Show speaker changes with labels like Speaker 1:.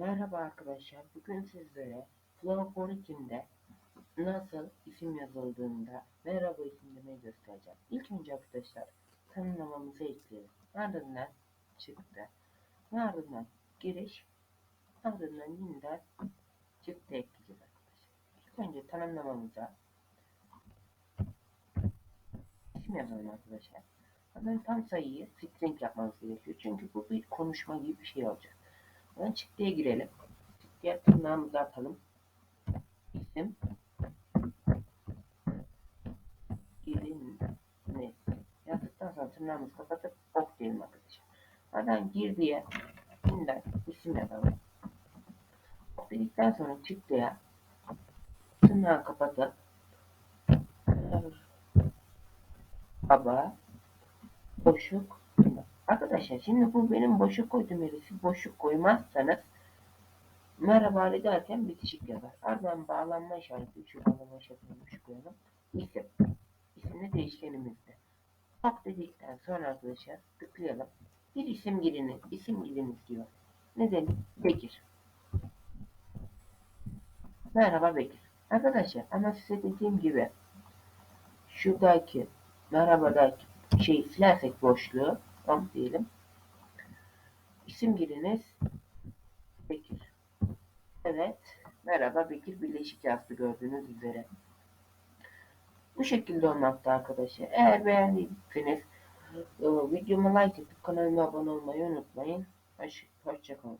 Speaker 1: Merhaba arkadaşlar. Bugün sizlere Flow 12'de nasıl isim yazıldığında merhaba isim demeyi göstereceğim. İlk önce arkadaşlar tanımlamamızı ekleyelim. Ardından çıktı. Ardından giriş. Ardından yeniden çıktı ekleyeceğiz arkadaşlar. İlk önce tanımlamamıza isim yazalım arkadaşlar. Ardından tam sayıyı string yapmamız gerekiyor. Çünkü bu bir konuşma gibi bir şey olacak. Hemen çıktıya girelim. Çıktıya tırnağımızı atalım. İsim. Girin. Ne? Yazdıktan sonra tırnağımızı kapatıp ok diyelim arkadaşlar. Ardından girdiye yeniden isim yazalım. Dedikten sonra çıktıya tırnağı kapatıp baba boşluk Arkadaşlar şimdi bu benim boşluk koyduğum yeri siz boşluk koymazsanız merhaba derken bitişik yazar. Ardından bağlanma işareti, şu bağlanma işaretini boşluk koyalım. İsim. İsimli değişkenimizde. Ok dedikten sonra arkadaşlar tıklayalım. Bir isim giriniz, isim giriniz diyor. Ne demek? Bekir. Merhaba Bekir. Arkadaşlar ama size dediğim gibi şuradaki merhabadaki şey silersek boşluğu Tamam diyelim. İsim giriniz Bekir. Evet. Merhaba Bekir Birleşik yazdı gördüğünüz üzere. Bu şekilde olmakta arkadaşlar. Eğer beğendiyseniz e, videomu like edip kanalıma abone olmayı unutmayın. Hoş, hoşçakalın.